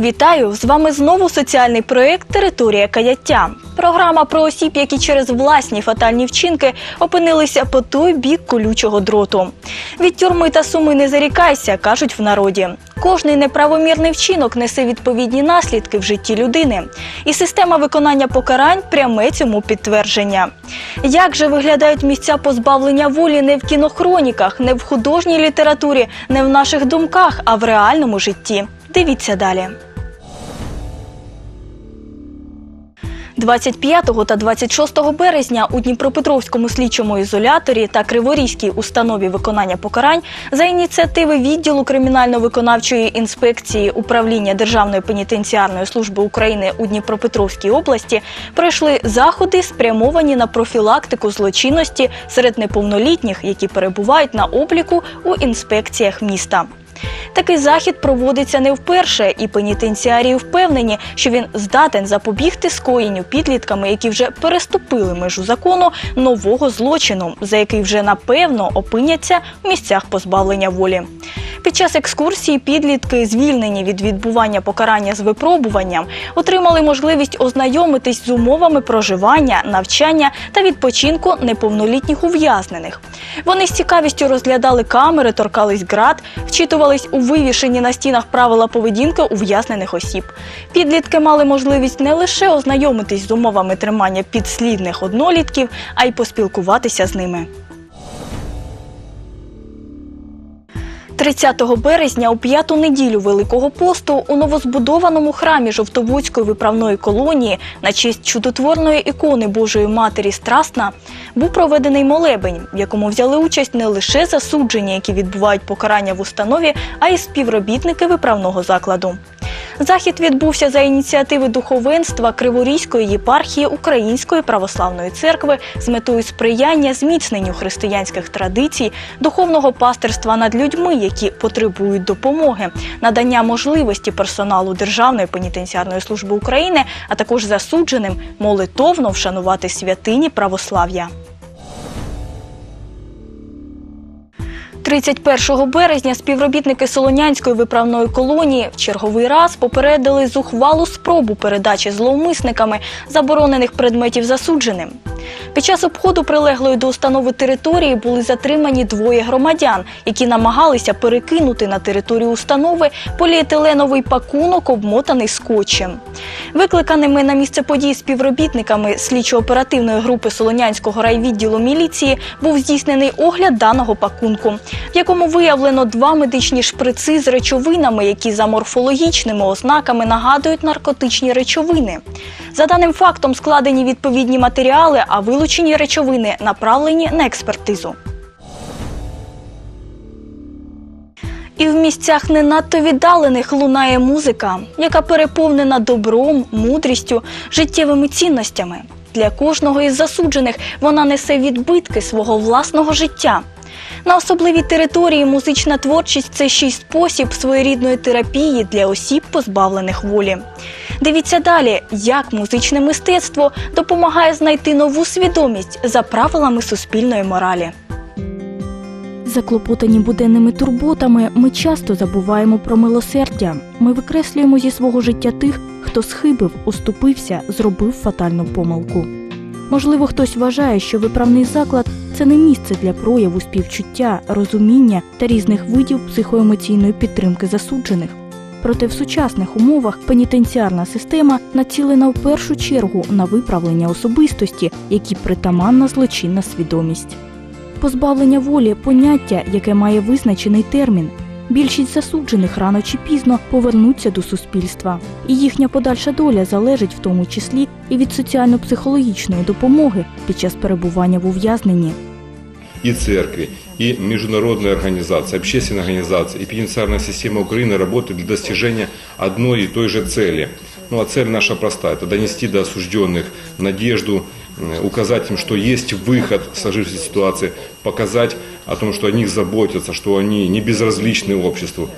Вітаю! З вами знову соціальний проєкт Територія каяття. Програма про осіб, які через власні фатальні вчинки опинилися по той бік колючого дроту. Від тюрми та суми не зарікайся, кажуть в народі. Кожний неправомірний вчинок несе відповідні наслідки в житті людини. І система виконання покарань пряме цьому підтвердження. Як же виглядають місця позбавлення волі не в кінохроніках, не в художній літературі, не в наших думках, а в реальному житті? Дивіться далі. 25 та 26 березня у Дніпропетровському слідчому ізоляторі та Криворізькій установі виконання покарань за ініціативи відділу кримінально-виконавчої інспекції управління Державної пенітенціарної служби України у Дніпропетровській області пройшли заходи, спрямовані на профілактику злочинності серед неповнолітніх, які перебувають на обліку у інспекціях міста. Такий захід проводиться не вперше, і пенітенціарії впевнені, що він здатен запобігти скоєнню підлітками, які вже переступили межу закону нового злочину, за який вже напевно опиняться в місцях позбавлення волі. Під час екскурсії підлітки, звільнені від відбування покарання з випробуванням, отримали можливість ознайомитись з умовами проживання, навчання та відпочинку неповнолітніх ув'язнених. Вони з цікавістю розглядали камери, торкались град, вчитувались у вивішені на стінах правила поведінки ув'язнених осіб. Підлітки мали можливість не лише ознайомитись з умовами тримання підслідних однолітків, а й поспілкуватися з ними. 30 березня у п'яту неділю Великого посту у новозбудованому храмі Жовтоводської виправної колонії на честь чудотворної ікони Божої Матері Страсна був проведений молебень, в якому взяли участь не лише засуджені, які відбувають покарання в установі, а й співробітники виправного закладу. Захід відбувся за ініціативи духовенства Криворізької єпархії Української православної церкви з метою сприяння зміцненню християнських традицій, духовного пастирства над людьми, які потребують допомоги, надання можливості персоналу Державної пенітенціарної служби України, а також засудженим молитовно вшанувати святині православ'я. 31 березня співробітники Солонянської виправної колонії в черговий раз попередили зухвалу спробу передачі зловмисниками заборонених предметів засудженим. Під час обходу прилеглої до установи території були затримані двоє громадян, які намагалися перекинути на територію установи поліетиленовий пакунок, обмотаний скотчем. Викликаними на місце подій співробітниками слідчо-оперативної групи Солонянського райвідділу міліції був здійснений огляд даного пакунку, в якому виявлено два медичні шприци з речовинами, які за морфологічними ознаками нагадують наркотичні речовини. За даним фактом складені відповідні матеріали, а вилучені речовини направлені на експертизу. І в місцях не надто віддалених лунає музика, яка переповнена добром, мудрістю, життєвими цінностями. Для кожного із засуджених вона несе відбитки свого власного життя. На особливій території музична творчість це ще й спосіб своєрідної терапії для осіб, позбавлених волі. Дивіться далі, як музичне мистецтво допомагає знайти нову свідомість за правилами суспільної моралі. Заклопотані буденними турботами, ми часто забуваємо про милосердя. Ми викреслюємо зі свого життя тих, хто схибив, уступився, зробив фатальну помилку. Можливо, хтось вважає, що виправний заклад це не місце для прояву співчуття, розуміння та різних видів психоемоційної підтримки засуджених. Проте в сучасних умовах пенітенціарна система націлена в першу чергу на виправлення особистості, які притаманна злочинна свідомість. Позбавлення волі поняття, яке має визначений термін. Більшість засуджених рано чи пізно повернуться до суспільства, і їхня подальша доля залежить в тому числі і від соціально-психологічної допомоги під час перебування в ув'язненні и церкви, и международные организации, общественные организации, и пенитенциарная система Украины работают для достижения одной и той же цели. Ну а цель наша проста – это донести до осужденных надежду, э, указать им, что есть выход в сложившейся ситуации, показать о том, что о них заботятся, что они не безразличны обществу.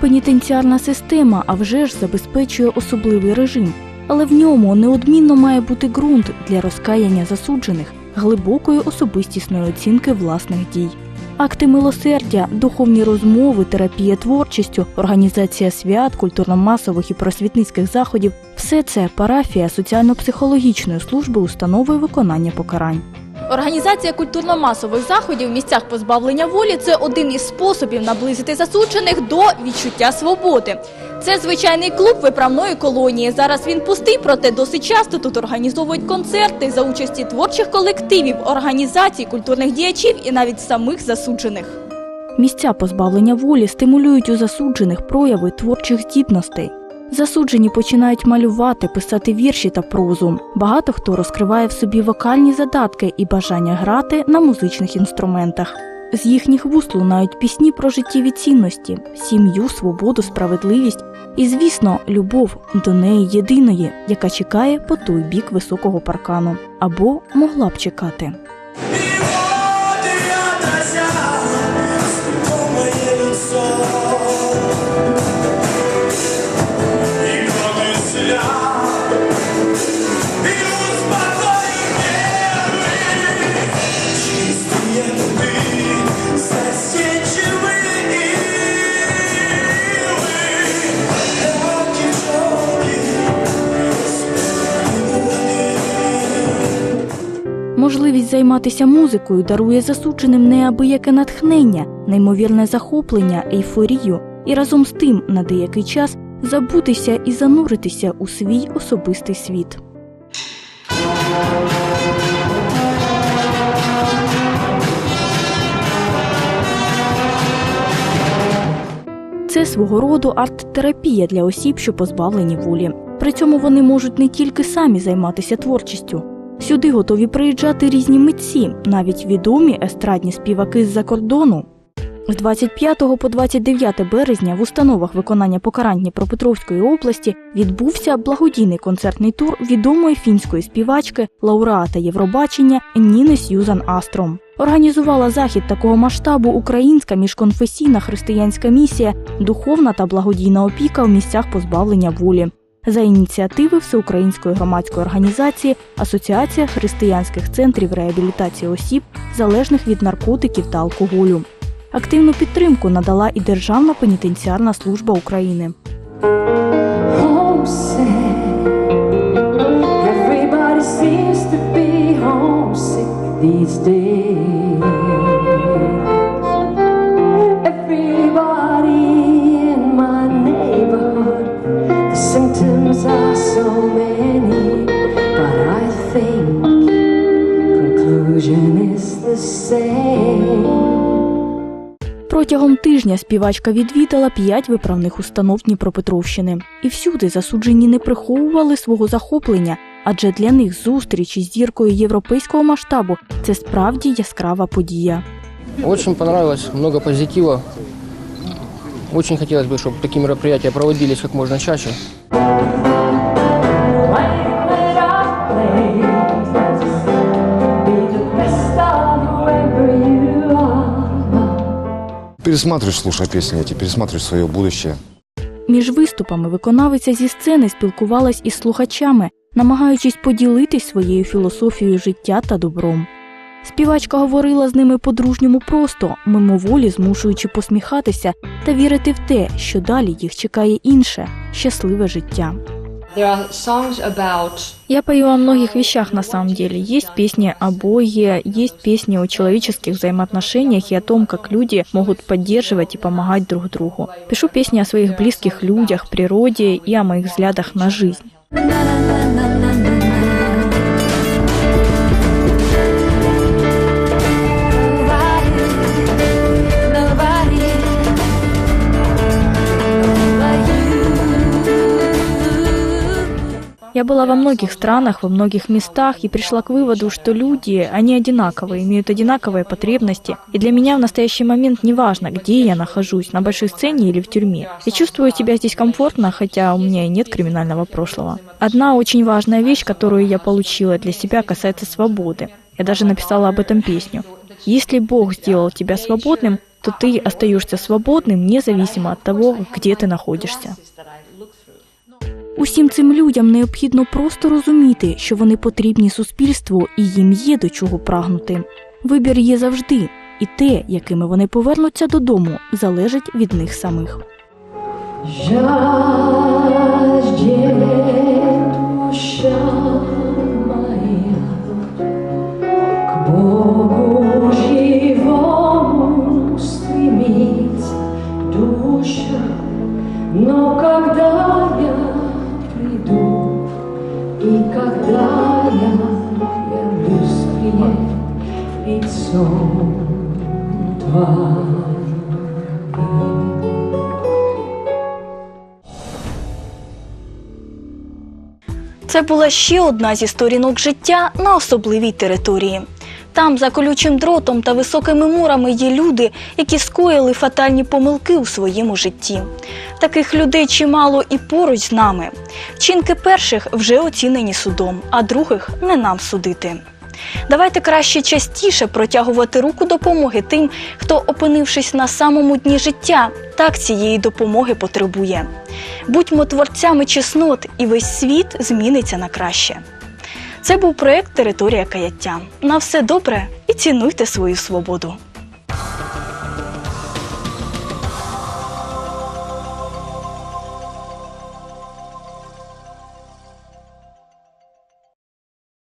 Пенітенціарна система, а вже ж забезпечує особливий режим, але в ньому неодмінно має бути ґрунт для розкаяння засуджених, глибокої особистісної оцінки власних дій. Акти милосердя, духовні розмови, терапія творчістю, організація свят, культурно-масових і просвітницьких заходів все це парафія соціально-психологічної служби установи виконання покарань. Організація культурно-масових заходів в місцях позбавлення волі це один із способів наблизити засуджених до відчуття свободи. Це звичайний клуб виправної колонії. Зараз він пустий, проте досить часто тут організовують концерти за участі творчих колективів, організацій, культурних діячів і навіть самих засуджених. Місця позбавлення волі стимулюють у засуджених прояви творчих здібностей. Засуджені починають малювати, писати вірші та прозу. Багато хто розкриває в собі вокальні задатки і бажання грати на музичних інструментах. З їхніх вуст лунають пісні про життєві цінності, сім'ю, свободу, справедливість і, звісно, любов до неї єдиної, яка чекає по той бік високого паркану, або могла б чекати. Можливість займатися музикою дарує засудженим неабияке натхнення, неймовірне захоплення, ейфорію і разом з тим на деякий час забутися і зануритися у свій особистий світ. Це свого роду арт-терапія для осіб, що позбавлені волі. При цьому вони можуть не тільки самі займатися творчістю. Сюди готові приїжджати різні митці, навіть відомі естрадні співаки з-за кордону. З 25 по 29 березня в установах виконання покарань Дніпропетровської області відбувся благодійний концертний тур відомої фінської співачки, лауреата Євробачення Ніни Сьюзан Астром. Організувала захід такого масштабу українська міжконфесійна християнська місія, духовна та благодійна опіка в місцях позбавлення волі. За ініціативи Всеукраїнської громадської організації Асоціація християнських центрів реабілітації осіб, залежних від наркотиків та алкоголю. Активну підтримку надала і Державна пенітенціарна служба України. these days. Протягом тижня співачка відвідала п'ять виправних установ Дніпропетровщини. І всюди засуджені не приховували свого захоплення, адже для них зустріч із зіркою європейського масштабу це справді яскрава подія. Очень понравилось, много позитива. Очень хотелось бы, чтобы такие мероприятия проводились как можно чаще. Пересматриваешь, слушая песни эти, пересматриваешь свое будущее. Між виступами виконавиця зі сцени спілкувалась із слухачами, намагаючись поділитись своєю філософією життя та добром. Співачка говорила з ними по-дружньому просто, мимоволі змушуючи посміхатися та вірити в те, що далі їх чекає інше щасливе життя. There are songs about Я пою о многих вещах на самом деле. Есть песни о Боге, есть песни о человеческих взаимоотношениях и о том, как люди могут поддерживать и помогать друг другу. Пишу песни о своих близких людях, природе и о моих взглядах на жизнь. Я была во многих странах, во многих местах и пришла к выводу, что люди, они одинаковые, имеют одинаковые потребности. И для меня в настоящий момент не важно, где я нахожусь, на большой сцене или в тюрьме. Я чувствую себя здесь комфортно, хотя у меня и нет криминального прошлого. Одна очень важная вещь, которую я получила для себя, касается свободы. Я даже написала об этом песню. Если Бог сделал тебя свободным, то ты остаешься свободным, независимо от того, где ты находишься. Усім цим людям необхідно просто розуміти, що вони потрібні суспільству і їм є до чого прагнути. Вибір є завжди. і те, якими вони повернуться додому, залежить від них самих. Жаждет лицом Твоим. Це була ще одна зі сторінок життя на особливій території. Там, за колючим дротом та високими мурами, є люди, які скоїли фатальні помилки у своєму житті. Таких людей чимало і поруч з нами. Чинки перших вже оцінені судом, а других не нам судити. Давайте краще частіше протягувати руку допомоги тим, хто, опинившись на самому дні життя, так цієї допомоги потребує. Будьмо творцями чеснот, і весь світ зміниться на краще. Це був проект Територія каяття. На все добре і цінуйте свою свободу.